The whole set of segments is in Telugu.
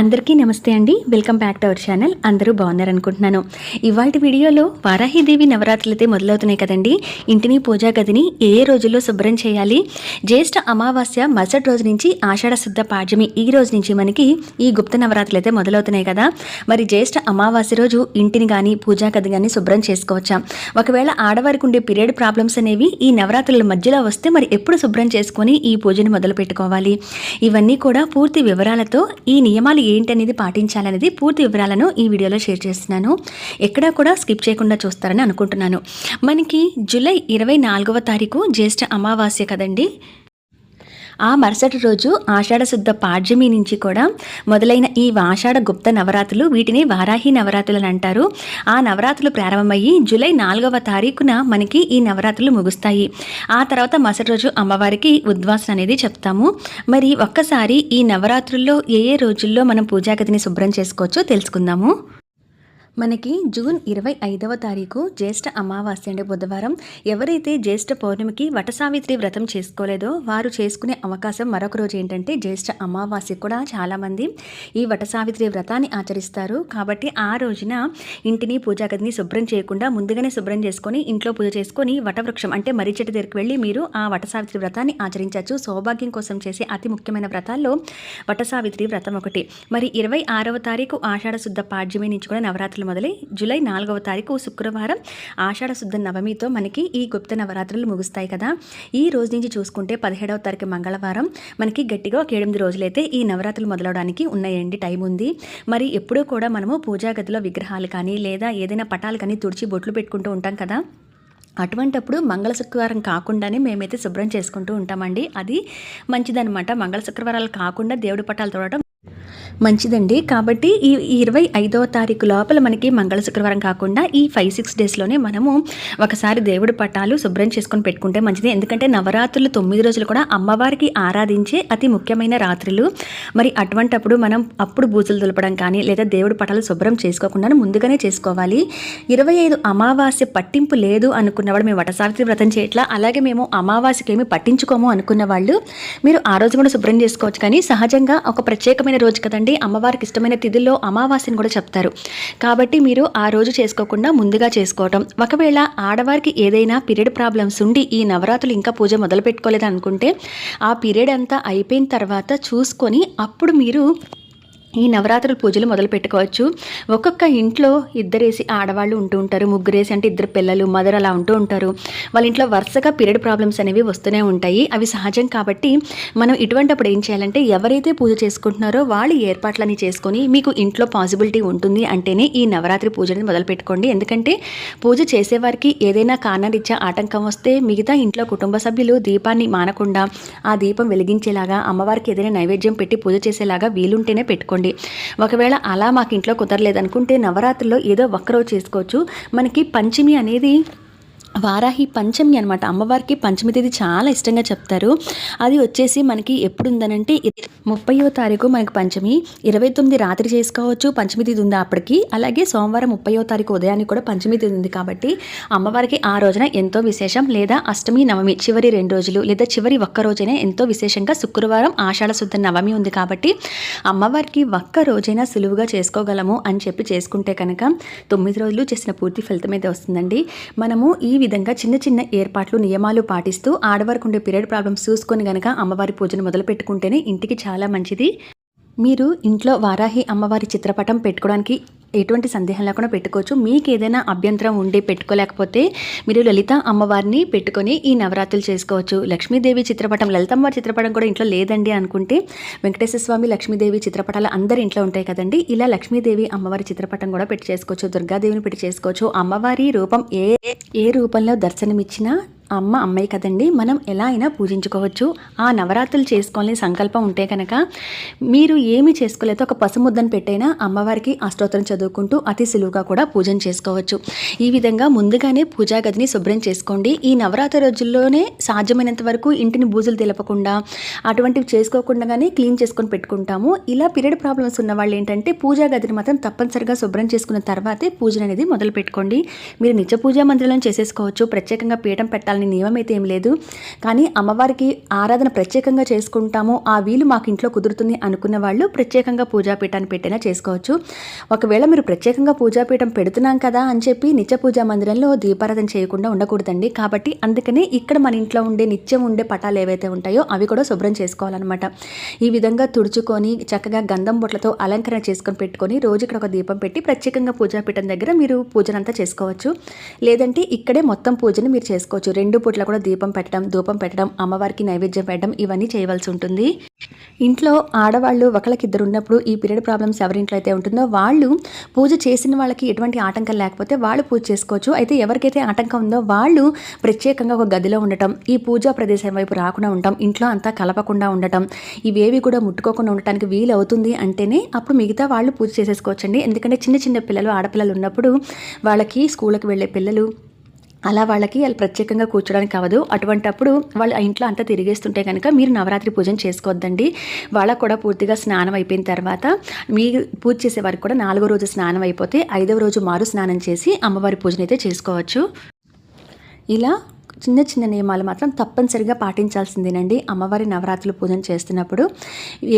అందరికీ నమస్తే అండి. Welcome back to our channel. అందరూ బాగున్నారనుకుంటున్నాను. ఇవాటి ఇవాళ వీడియోలో వారాహిదేవి నవరాత్రులు అయితే మొదలవుతున్నాయి కదండి. ఇంటిని పూజా గదిని ఏ రోజుల్లో శుభ్రం చేయాలి? జ్యేష్ఠ అమావాస్య మరుసటి రోజు నుంచి ఆషాఢ శుద్ధ పాడ్యమి ఈ రోజు నుంచి మనకి ఈ గుప్త నవరాత్రులు అయితే మొదలవుతున్నాయి కదా. మరి జ్యేష్ఠ అమావాస్య రోజు ఇంటిని కానీ పూజా గది కానీ శుభ్రం చేసుకోవచ్చా? ఒకవేళ ఆడవారికి ఉండే పీరియడ్ ప్రాబ్లమ్స్ అనేవి ఈ నవరాత్రుల మధ్యలో వస్తే మరి ఎప్పుడు శుభ్రం చేసుకొని ఈ పూజని మొదలు పెట్టుకోవాలి ఇవన్నీ కూడా పూర్తి వివరాలతో ఈ నియమాలు ఏంటనేది పాటించాలనేది పూర్తి వివరాలను ఈ వీడియోలో షేర్ చేస్తున్నాను. ఎక్కడా కూడా స్కిప్ చేయకుండా చూస్తారని అనుకుంటున్నాను. మనకి జూలై ఇరవై నాలుగవ తారీఖు జ్యేష్ఠ అమావాస్య కదండి. ఆ మరుసటి రోజు ఆషాఢ శుద్ధ పాడ్యమి నుంచి కూడా మొదలైన ఈ ఆషాఢ గుప్త నవరాత్రులు వీటిని వారాహి నవరాత్రులు అని అంటారు. ఆ నవరాత్రులు ప్రారంభమయ్యి జూలై నాలుగవ తారీఖున మనకి ఈ నవరాత్రులు ముగుస్తాయి. ఆ తర్వాత మరుసటి రోజు అమ్మవారికి ఉద్వాసన అనేది చెప్తాము. మరి ఒక్కసారి ఈ నవరాత్రుల్లో ఏ ఏ రోజుల్లో మనం పూజాగతిని శుభ్రం చేసుకోవచ్చో తెలుసుకుందాము. మనకి జూన్ ఇరవై ఐదవ తారీఖు జ్యేష్ఠ అమావాస్య అండి బుధవారం. ఎవరైతే జ్యేష్ఠ పౌర్ణమికి వటసావిత్రి వ్రతం చేసుకోలేదో వారు చేసుకునే అవకాశం మరొక రోజు ఏంటంటే జ్యేష్ఠ అమావాస్య కూడా చాలామంది ఈ వటసావిత్రి వ్రతాన్ని ఆచరిస్తారు. కాబట్టి ఆ రోజున ఇంటిని పూజాగదిని శుభ్రం చేయకుండా ముందుగానే శుభ్రం చేసుకొని ఇంట్లో పూజ చేసుకొని వటవృక్షం అంటే మర్రి చెట్టు దగ్గరికి వెళ్ళి మీరు ఆ వటసావిత్రి వ్రతాన్ని ఆచరించవచ్చు. సౌభాగ్యం కోసం చేసే అతి ముఖ్యమైన వ్రతాల్లో వటసావిత్రి వ్రతం ఒకటి. మరి ఇరవై ఆరవ తారీఖు ఆషాఢ శుద్ధ పాడ్యమి నుంచి కూడా నవరాత్రులు మొదలై జూలై నాలుగవ తారీఖు శుక్రవారం ఆషాఢ శుద్ధ నవమితో మనకి ఈ గుప్త నవరాత్రులు ముగుస్తాయి కదా. ఈ రోజు నుంచి చూసుకుంటే పదిహేడవ తారీఖు మంగళవారం మనకి గట్టిగా ఒక ఎనిమిది రోజులైతే ఈ నవరాత్రులు మొదలవడానికి ఉన్నాయండి. టైం ఉంది. మరి ఎప్పుడూ కూడా మనము పూజాగదిలో విగ్రహాలు కానీ లేదా ఏదైనా పటాలు కానీ తుడిచి బొట్లు పెట్టుకుంటూ ఉంటాం కదా. అటువంటప్పుడు మంగళ శుక్రవారం కాకుండానే మేమైతే శుభ్రం చేసుకుంటూ ఉంటామండి. అది మంచిదనమాట మంగళ శుక్రవారాలు కాకుండా దేవుడి పటాలు తోడటం మంచిదండి. కాబట్టి ఈ ఇరవై ఐదవ తారీఖు లోపల మనకి మంగళ శుక్రవారం కాకుండా ఈ ఫైవ్ సిక్స్ డేస్లోనే మనము ఒకసారి దేవుడి పటాలు శుభ్రం చేసుకొని పెట్టుకుంటే మంచిది. ఎందుకంటే నవరాత్రులు తొమ్మిది రోజులు కూడా అమ్మవారికి ఆరాధించే అతి ముఖ్యమైన రాత్రులు. మరి అటువంటప్పుడు మనం అప్పుడు బూజులు దులపడం కానీ లేదా దేవుడి పటాలు శుభ్రం చేసుకోకుండా ముందుగానే చేసుకోవాలి. ఇరవై ఐదు అమావాస్య పట్టింపు లేదు అనుకున్నవాడు మేము వటసావిత్రి వ్రతం చేయట్లా అలాగే మేము అమావాస్యకి ఏమి పట్టించుకోము అనుకున్న వాళ్ళు మీరు ఆ రోజు కూడా శుభ్రం చేసుకోవచ్చు. కానీ సహజంగా ఒక ప్రత్యేకమైన రోజు కదండి? అమ్మవారికి ఇష్టమైన తిథుల్లో అమావాస్యని కూడా చెప్తారు. కాబట్టి మీరు ఆ రోజు చేసుకోకుండా ముందుగా చేసుకోవటం. ఒకవేళ ఆడవారికి ఏదైనా పీరియడ్ ప్రాబ్లమ్స్ ఉండి ఈ నవరాత్రులు ఇంకా పూజ మొదలు పెట్టుకోలేదు అనుకుంటే ఆ పీరియడ్ అంతా అయిపోయిన తర్వాత చూసుకొని అప్పుడు మీరు ఈ నవరాత్రుల పూజలు మొదలు పెట్టుకోవచ్చు. ఒక్కొక్క ఇంట్లో ఇద్దరేసి ఆడవాళ్ళు ఉంటూ ఉంటారు. ముగ్గురేసి అంటే ఇద్దరు పిల్లలు మదర్ అలా ఉంటూ ఉంటారు. వాళ్ళ ఇంట్లో వరుసగా పీరియడ్ ప్రాబ్లమ్స్ అనేవి వస్తూనే ఉంటాయి. అవి సహజం కాబట్టి మనం ఇటువంటిప్పుడు ఏం చేయాలంటే ఎవరైతే పూజ చేసుకుంటున్నారో వాళ్ళు ఏర్పాట్లని చేసుకొని మీకు ఇంట్లో పాసిబిలిటీ ఉంటుంది అంటేనే ఈ నవరాత్రి పూజని మొదలు పెట్టుకోండి. ఎందుకంటే పూజ చేసేవారికి ఏదైనా కారణరీత్యా ఆటంకం వస్తే మిగతా ఇంట్లో కుటుంబ సభ్యులు దీపాన్ని మానకుండా ఆ దీపం వెలిగించేలాగా అమ్మవారికి ఏదైనా నైవేద్యం పెట్టి పూజ చేసేలాగా వీలుంటేనే పెట్టుకోండి. ఒకవేళ అలా మాకు ఇంట్లో కుదరలేదనుకుంటే నవరాత్రిలో ఏదో ఒక్కరోజు చేసుకోవచ్చు. మనకి పంచమి అనేది వారాహి పంచమి అనమాట అమ్మవారికి పంచమి తేదీ చాలా ఇష్టంగా చెప్తారు. అది వచ్చేసి మనకి ఎప్పుడు ఉందనంటే ముప్పయో తారీఖు మనకి పంచమి. ఇరవై తొమ్మిది రాత్రి చేసుకోవచ్చు పంచమి తేదీ ఉంది అప్పటికి. అలాగే సోమవారం ముప్పయో తారీఖు ఉదయానికి కూడా పంచమి తేదీ ఉంది కాబట్టి అమ్మవారికి ఆ రోజున ఎంతో విశేషం లేదా అష్టమి నవమి చివరి రెండు రోజులు లేదా చివరి ఒక్క రోజైనా ఎంతో విశేషంగా శుక్రవారం ఆషాఢ శుద్ధ నవమి ఉంది కాబట్టి అమ్మవారికి ఒక్క రోజైనా సులువుగా చేసుకోగలము అని చెప్పి చేసుకుంటే కనుక తొమ్మిది రోజులు చేసిన పూర్తి ఫలితం అయితే వస్తుందండి. మనము ఈ విధంగా చిన్న చిన్న ఏర్పాట్లు నియమాలు పాటిస్తూ ఆడవారికి ఉండే పీరియడ్ ప్రాబ్లమ్స్ చూసుకొని గనక అమ్మవారి పూజను మొదలు పెట్టుకుంటేనే ఇంటికి చాలా మంచిది. మీరు ఇంట్లో వారాహి అమ్మవారి చిత్రపటం పెట్టుకోవడానికి ఎటువంటి సందేహం లేకుండా పెట్టుకోవచ్చు. మీకు ఏదైనా అభ్యంతరం ఉండి పెట్టుకోలేకపోతే మీరు లలిత అమ్మవారిని పెట్టుకొని ఈ నవరాత్రులు చేసుకోవచ్చు. లక్ష్మీదేవి చిత్రపటం లలితమ్మవారి చిత్రపటం కూడా ఇంట్లో లేదండి అనుకుంటే వెంకటేశ్వర స్వామి లక్ష్మీదేవి చిత్రపటాలు అందరి ఇంట్లో ఉంటాయి కదండి. ఇలా లక్ష్మీదేవి అమ్మవారి చిత్రపటం కూడా పెట్టి చేసుకోవచ్చు. దుర్గాదేవిని పెట్టి చేసుకోవచ్చు. అమ్మవారి రూపం ఏ ఏ రూపంలో దర్శనమిచ్చినా అమ్మ అమ్మాయి కదండి మనం ఎలా అయినా పూజించుకోవచ్చు. ఆ నవరాత్రులు చేసుకోవాలని సంకల్పం ఉంటే కనుక మీరు ఏమి చేసుకోలేదో ఒక పసుముద్దను పెట్టైనా అమ్మవారికి అష్టోత్తరం చదువుకుంటూ అతి సులువుగా కూడా పూజన చేసుకోవచ్చు. ఈ విధంగా ముందుగానే పూజా గదిని శుభ్రం చేసుకోండి. ఈ నవరాత్రి రోజుల్లోనే సాధ్యమైనంత వరకు ఇంటిని బూజులు తెలపకుండా అటువంటివి చేసుకోకుండానే క్లీన్ చేసుకొని పెట్టుకుంటాము. ఇలా పీరియడ్ ప్రాబ్లమ్స్ ఉన్న వాళ్ళు ఏంటంటే పూజా గదిని మాత్రం తప్పనిసరిగా శుభ్రం చేసుకున్న తర్వాతే పూజలు అనేది మొదలు పెట్టుకోండి మీరు నిత్య పూజా మందిరంలో చేసేసుకోవచ్చు. ప్రత్యేకంగా పీఠం పెట్టాలని పెట్టాలని నియమం అయితే ఏం లేదు. కానీ అమ్మవారికి ఆరాధన ప్రత్యేకంగా చేసుకుంటాము. ఆ వీలు మాకు ఇంట్లో కుదురుతుంది అనుకున్న వాళ్ళు ప్రత్యేకంగా పూజాపీఠాన్ని పెట్టినా చేసుకోవచ్చు. ఒకవేళ మీరు ప్రత్యేకంగా పూజాపీఠం పెడుతున్నాం కదా అని చెప్పి నిత్య పూజా మందిరంలో దీపారాధన చేయకుండా ఉండకూడదండి. కాబట్టి అందుకనే ఇక్కడ మన ఇంట్లో ఉండే నిత్యం ఉండే పటాలు ఏవైతే ఉంటాయో అవి కూడా శుభ్రం చేసుకోవాలన్నమాట. ఈ విధంగా తుడుచుకొని చక్కగా గంధం బొట్లతో అలంకరణ చేసుకొని పెట్టుకొని రోజు ఇక్కడ ఒక దీపం పెట్టి ప్రత్యేకంగా పూజాపీఠం దగ్గర మీరు పూజనంతా చేసుకోవచ్చు. లేదంటే ఇక్కడే మొత్తం పూజని మీరు చేసుకోవచ్చు. రెండు పూట్ల కూడా దీపం పెట్టడం ధూపం పెట్టడం అమ్మవారికి నైవేద్యం పెట్టడం ఇవన్నీ చేయవలసి ఉంటుంది. ఇంట్లో ఆడవాళ్ళు ఒకళ్ళకిద్దరు ఉన్నప్పుడు ఈ పీరియడ్ ప్రాబ్లమ్స్ ఎవరింట్లో అయితే ఉంటుందో వాళ్ళు పూజ చేసిన వాళ్ళకి ఎటువంటి ఆటంకం లేకపోతే వాళ్ళు పూజ చేసుకోవచ్చు. అయితే ఎవరికైతే ఆటంకం ఉందో వాళ్ళు ప్రత్యేకంగా ఒక గదిలో ఉండటం ఈ పూజా ప్రదేశం వైపు రాకుండా ఉండటం ఇంట్లో అంతా కలపకుండా ఉండటం ఇవేవి కూడా ముట్టుకోకుండా ఉండటానికి వీలు అవుతుంది అంటేనే అప్పుడు మిగతా వాళ్ళు పూజ చేసేసుకోవచ్చండి. ఎందుకంటే చిన్న చిన్న పిల్లలు ఆడపిల్లలు ఉన్నప్పుడు వాళ్ళకి స్కూల్కి వెళ్ళే పిల్లలు అలా వాళ్ళకి వాళ్ళు ప్రత్యేకంగా కూర్చోడానికి అవ్వదు. అటువంటప్పుడు వాళ్ళు ఇంట్లో అంతా తిరిగేస్తుంటే కనుక మీరు నవరాత్రి పూజను చేసుకోవద్దండి వాళ్ళకు కూడా పూర్తిగా స్నానం అయిపోయిన తర్వాత మీరు పూజ చేసే వారికి కూడా నాలుగో రోజు స్నానం అయిపోతే ఐదవ రోజు మారు స్నానం చేసి అమ్మవారి పూజనైతే చేసుకోవచ్చు. ఇలా చిన్న చిన్న నియమాలు మాత్రం తప్పనిసరిగా పాటించాల్సిందేనండి. అమ్మవారి నవరాత్రులు పూజను చేస్తున్నప్పుడు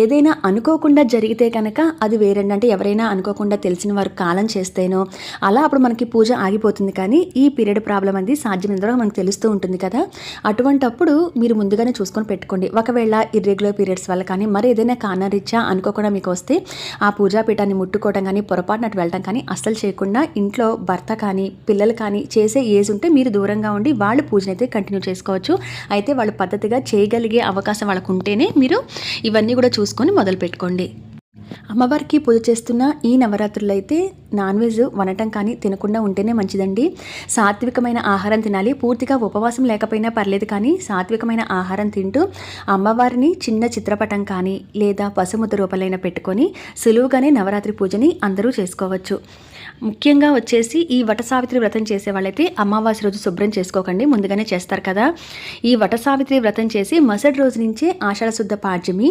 ఏదైనా అనుకోకుండా జరిగితే కనుక అది వేరండి. అంటే ఎవరైనా అనుకోకుండా తెలిసిన వారు కాలం చేస్తేనో అలా అప్పుడు మనకి పూజ ఆగిపోతుంది. కానీ ఈ పీరియడ్ ప్రాబ్లం అనేది సాధ్యమైనంత మనకు తెలుస్తూ ఉంటుంది కదా. అటువంటప్పుడు మీరు ముందుగానే చూసుకొని పెట్టుకోండి. ఒకవేళ ఇర్రెగ్యులర్ పీరియడ్స్ వల్ల కానీ మరి ఏదైనా కారణరీత్యా అనుకోకుండా మీకు వస్తే ఆ పూజాపీఠాన్ని ముట్టుకోవడం కానీ పొరపాటున అటు వెళ్ళడం కానీ అస్సలు చేయకుండా ఇంట్లో భర్త కానీ పిల్లలు కానీ చేసే ఏజ్ ఉంటే మీరు దూరంగా ఉండి వాళ్ళు పూజ అయితే కంటిన్యూ చేసుకోవచ్చు. అయితే వాళ్ళు పద్ధతిగా చేయగలిగే అవకాశం వాళ్ళకు ఉంటేనే మీరు ఇవన్నీ కూడా చూసుకొని మొదలు పెట్టుకోండి అమ్మవారికి పూజ చేస్తున్న ఈ నవరాత్రులు అయితే నాన్ వెజ్ వనటం కానీ తినకుండా ఉంటేనే మంచిదండి. సాత్వికమైన ఆహారం తినాలి. పూర్తిగా ఉపవాసం లేకపోయినా పర్లేదు కానీ సాత్వికమైన ఆహారం తింటూ అమ్మవారిని చిన్న చిత్రపటం కానీ లేదా పసుముద్ద రూపాలైన పెట్టుకొని సులువుగానే నవరాత్రి పూజని అందరూ చేసుకోవచ్చు. ముఖ్యంగా వచ్చేసి ఈ వట సావిత్రి వ్రతం చేసే వాళ్ళైతే అమావాస్య రోజు శుభ్రం చేసుకోకండి. ముందుగానే చేస్తారు కదా. ఈ వట సావిత్రి వ్రతం చేసి మరుసటి రోజు నుంచే ఆషాఢ శుద్ధ పాడ్యమి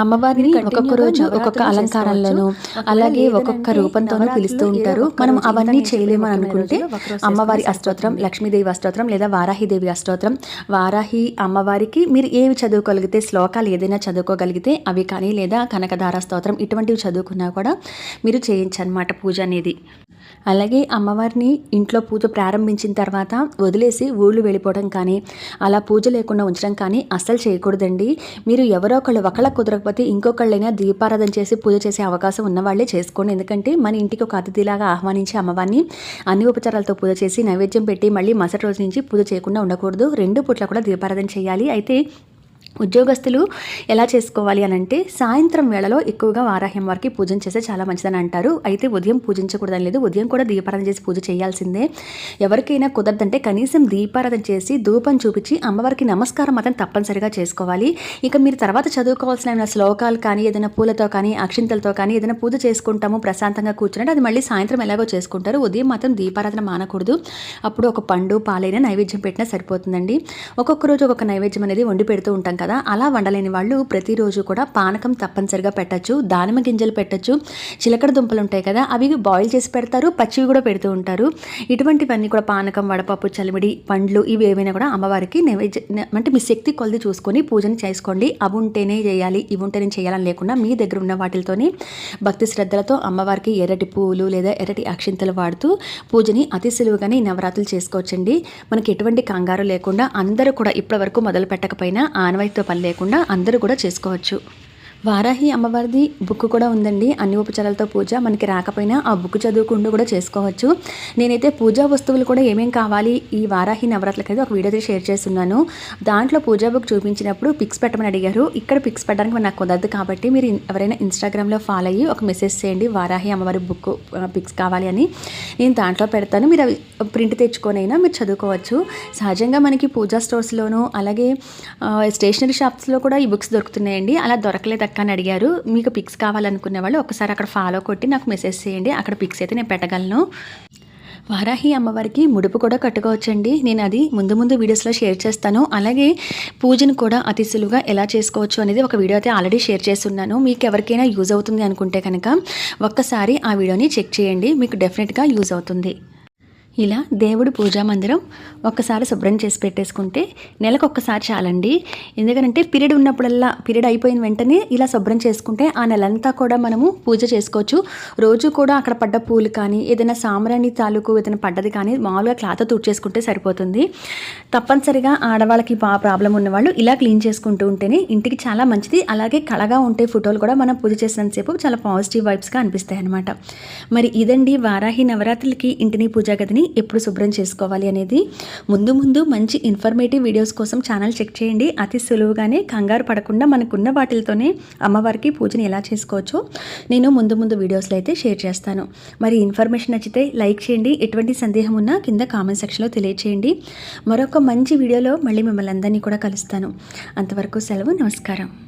అమ్మవారిని ఒక్కొక్క రోజు ఒక్కొక్క అలంకారంలోనూ అలాగే ఒక్కొక్క రూపంతోనూ పిలుస్తూ ఉంటారు. మనం అవన్నీ చేయలేమని అనుకుంటే అమ్మవారి అష్టోత్రం లక్ష్మీదేవి అష్టోత్రం లేదా వారాహిదేవి అష్టోత్రం వారాహి అమ్మవారికి మీరు ఏవి చదువుకోగలిగితే శ్లోకాలు ఏదైనా చదువుకోగలిగితే అవి కానీ లేదా కనకధార స్తోత్రం ఇటువంటివి చదువుకున్నా కూడా మీరు చేయించనమాట పూజ అనేది. అలాగే అమ్మవారిని ఇంట్లో పూజ ప్రారంభించిన తర్వాత వదిలేసి ఊళ్ళు వెళ్ళిపోవడం కానీ అలా పూజ లేకుండా ఉంచడం కానీ అస్సలు చేయకూడదండి. మీరు ఎవరో ఒకళ్ళు ఒకళ్ళ లేకపోతే ఇంకొకళ్ళైనా దీపారాధన చేసి పూజ చేసే అవకాశం ఉన్నవాళ్ళే చేసుకోండి. ఎందుకంటే మన ఇంటికి ఒక అతిథిలాగా ఆహ్వానించి అమ్మవారిని అన్ని ఉపచారాలతో పూజ చేసి నైవేద్యం పెట్టి మళ్ళీ మరుసటి రోజు నుంచి పూజ చేయకుండా ఉండకూడదు. రెండు పూట్ల కూడా దీపారాధన చేయాలి. అయితే ఉద్యోగస్తులు ఎలా చేసుకోవాలి అని అంటే సాయంత్రం వేళలో ఎక్కువగా వారాహ్యం వారికి పూజన చేస్తే చాలా మంచిదని అంటారు. అయితే ఉదయం పూజించకూడదని లేదు. ఉదయం కూడా దీపారాధన చేసి పూజ చేయాల్సిందే. ఎవరికైనా కుదరదంటే కనీసం దీపారాధన చేసి ధూపం చూపించి అమ్మవారికి నమస్కారం మాత్రం తప్పనిసరిగా చేసుకోవాలి. ఇక మీరు తర్వాత చదువుకోవాల్సిన ఏమైనా శ్లోకాలు కానీ ఏదైనా పూలతో కానీ అక్షింతలతో కానీ ఏదైనా పూజ చేసుకుంటాము ప్రశాంతంగా కూర్చుంటే అది మళ్ళీ సాయంత్రం ఎలాగో చేసుకుంటారు. ఉదయం మాత్రం దీపారాధన మానకూడదు. అప్పుడు ఒక పండు పాలైన నైవేద్యం పెట్టినా సరిపోతుందండి. ఒక్కొక్క రోజు ఒక్కొక్క నైవేద్యం అనేది వండి పెడుతూ ఉంటాం కదా. అలా వండలేని వాళ్ళు ప్రతిరోజు కూడా పానకం తప్పనిసరిగా పెట్టచ్చు దానిమ్మ గింజలు పెట్టచ్చు చిలకడ దుంపలు ఉంటాయి కదా? అవి బాయిల్ చేసి పెడతారు పచ్చివి కూడా పెడుతూ ఉంటారు. ఇటువంటివన్నీ కూడా పానకం వడపప్పు చలిమిడి పండ్లు ఇవి ఏవైనా కూడా అమ్మవారికి నైవేద్య అంటే మీ శక్తి కొలది చూసుకొని పూజను చేసుకోండి. అవి ఉంటేనే చేయాలి ఇవి ఉంటేనే చేయాలని లేకుండా మీ దగ్గర ఉన్న వాటితోని భక్తి శ్రద్ధలతో అమ్మవారికి ఎర్రటి పువ్వులు లేదా ఎర్రటి అక్షింతలు వాడుతూ పూజని అతి సులువుగానే నవరాత్రులు చేసుకోవచ్చండి. మనకి ఎటువంటి కంగారు లేకుండా అందరూ కూడా ఇప్పటివరకు మొదలు పెట్టకపోయినా ఆనవాయితీతో పని లేకుండా అందరూ కూడా చేసుకోవచ్చు. వారాహి అమ్మవారిది బుక్ కూడా ఉందండి. అన్ని ఉపచారాలతో పూజ. మనకి రాకపోయినా ఆ బుక్ చదువుకుండా కూడా చేసుకోవచ్చు. నేనైతే పూజా వస్తువులు కూడా ఏమేం కావాలి ఈ వారాహి నవరాత్రులకైతే ఒక వీడియో షేర్ చేస్తున్నాను. దాంట్లో పూజా బుక్ చూపించినప్పుడు పిక్స్ పెట్టమని అడిగారు. ఇక్కడ పిక్స్ పెట్టడానికి నాకు కుదరదు కాబట్టి మీరు ఎవరైనా ఇన్స్టాగ్రామ్లో ఫాలో అయ్యి ఒక మెసేజ్ చేయండి. వారాహి అమ్మవారి బుక్ పిక్స్ కావాలి అని. నేను దాంట్లో పెడతాను. మీరు అవి ప్రింట్ తెచ్చుకొనైనా మీరు చదువుకోవచ్చు. సహజంగా మనకి పూజా స్టోర్స్లోనూ అలాగే స్టేషనరీ షాప్స్లో కూడా ఈ బుక్స్ దొరుకుతున్నాయండి. అలా దొరకలేదు అక్క అని అడిగారు. మీకు పిక్స్ కావాలనుకునే వాళ్ళు ఒకసారి అక్కడ ఫాలో కొట్టి నాకు మెసేజ్ చేయండి. అక్కడ పిక్స్ అయితే నేను పెట్టగలను. వారాహి అమ్మవారికి ముడుపు కూడా కట్టుకోవచ్చండి. నేను అది ముందు ముందు వీడియోస్లో షేర్ చేస్తాను. అలాగే పూజను కూడా అతి సులువుగా ఎలా చేసుకోవచ్చు అనేది ఒక వీడియో అయితే ఆల్రెడీ షేర్ చేస్తున్నాను. మీకు ఎవరికైనా యూజ్ అవుతుంది అనుకుంటే కనుక ఒక్కసారి ఆ వీడియోని చెక్ చేయండి. మీకు డెఫినెట్గా యూజ్ అవుతుంది. ఇలా దేవుడి పూజా మందిరం ఒక్కసారి శుభ్రం చేసి పెట్టేసుకుంటే నెలకు ఒక్కసారి చాలండి. ఎందుకంటే పీరియడ్ ఉన్నప్పుడల్లా పీరియడ్ అయిపోయిన వెంటనే ఇలా శుభ్రం చేసుకుంటే ఆ నెలంతా కూడా మనము పూజ చేసుకోవచ్చు. రోజు కూడా అక్కడ పడ్డ పూలు కానీ ఏదైనా సామరాణి తాలూకు ఏదైనా పడ్డది కానీ మామూలుగా క్లాత్ తుడిచేసుకుంటే సరిపోతుంది. తప్పనిసరిగా ఆడవాళ్ళకి బా ప్రాబ్లం ఉన్నవాళ్ళు ఇలా క్లీన్ చేసుకుంటూ ఉంటేనే ఇంటికి చాలా మంచిది. అలాగే కళగా ఉంటే ఫోటోలు కూడా మనం పూజ చేసినంతసేపు చాలా పాజిటివ్ వైబ్స్గా అనిపిస్తాయి అనమాట మరి ఇదండి వారాహి నవరాత్రులకి ఇంటిని పూజా గదిని ఎప్పుడు శుభ్రం చేసుకోవాలి అనేది. ముందు ముందు మంచి ఇన్ఫర్మేటివ్ వీడియోస్ కోసం ఛానల్ చెక్ చేయండి. అతి సులువుగానే కంగారు పడకుండా మనకున్న వాటిలతోనే అమ్మవారికి పూజని ఎలా చేసుకోవచ్చో నేను ముందు ముందు వీడియోస్లో అయితే షేర్ చేస్తాను. మరి ఇన్ఫర్మేషన్ నచ్చితే లైక్ చేయండి. ఎటువంటి సందేహం ఉన్నా కింద కామెంట్ సెక్షన్లో తెలియచేయండి. మరొక మంచి వీడియోలో మళ్ళీ మిమ్మల్ని అందరినీ కూడా కలుస్తాను. అంతవరకు సెలవు నమస్కారం.